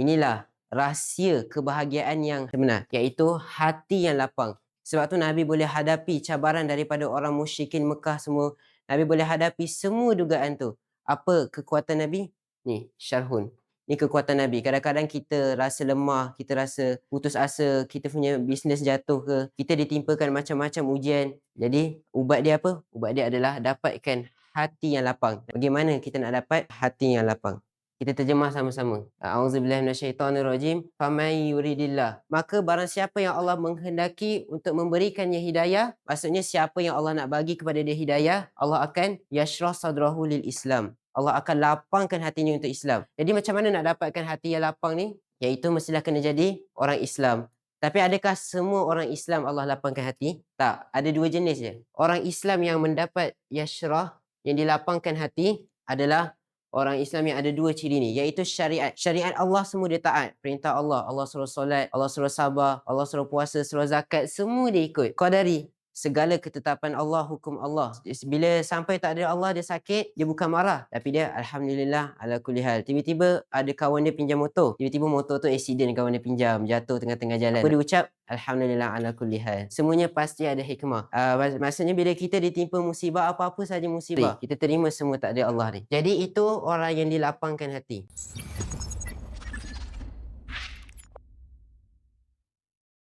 Inilah rahsia kebahagiaan yang sebenar iaitu hati yang lapang. Sebab tu Nabi boleh hadapi cabaran daripada orang musyrikin Mekah semua. Nabi boleh hadapi semua dugaan tu. Apa kekuatan Nabi? Ni, syarhun. Ni kekuatan Nabi. Kadang-kadang kita rasa lemah, kita rasa putus asa, kita punya bisnes jatuh ke, kita ditimpakan macam-macam ujian. Jadi, ubat dia apa? Ubat dia adalah dapatkan hati yang lapang. Bagaimana kita nak dapat hati yang lapang? Kita terjemah sama-sama. A'udzubillahi minasyaitonirrajim. Faman yuridillah. Maka barang siapa yang Allah menghendaki untuk memberikannya hidayah, maksudnya siapa yang Allah nak bagi kepada dia hidayah, Allah akan yashrah sadrahu lil Islam. Allah akan lapangkan hatinya untuk Islam. Jadi macam mana nak dapatkan hati yang lapang ni? Iaitu mestilah kena jadi orang Islam. Tapi adakah semua orang Islam Allah lapangkan hati? Tak. Ada dua jenis je. Orang Islam yang mendapat yashrah, yang dilapangkan hati adalah orang Islam yang ada dua ciri ni. Iaitu syariat. Syariat Allah semua dia taat. Perintah Allah. Allah suruh solat, Allah suruh sabar, Allah suruh puasa, suruh zakat. Semua dia ikut. Qadari segala ketetapan Allah, hukum Allah. Bila sampai tak ada Allah, dia sakit, dia bukan marah. Tapi dia, Alhamdulillah, ala kulli hal. Tiba-tiba ada kawan dia pinjam motor. Tiba-tiba motor tu accident kawan dia pinjam, jatuh tengah-tengah jalan. Apa dia ucap? Alhamdulillah ala kulli hal. Semuanya pasti ada hikmah. Uh, mak- maksudnya bila kita ditimpa musibah, apa-apa saja musibah, kita terima semua tak ada Allah ni. Jadi itu orang yang dilapangkan hati.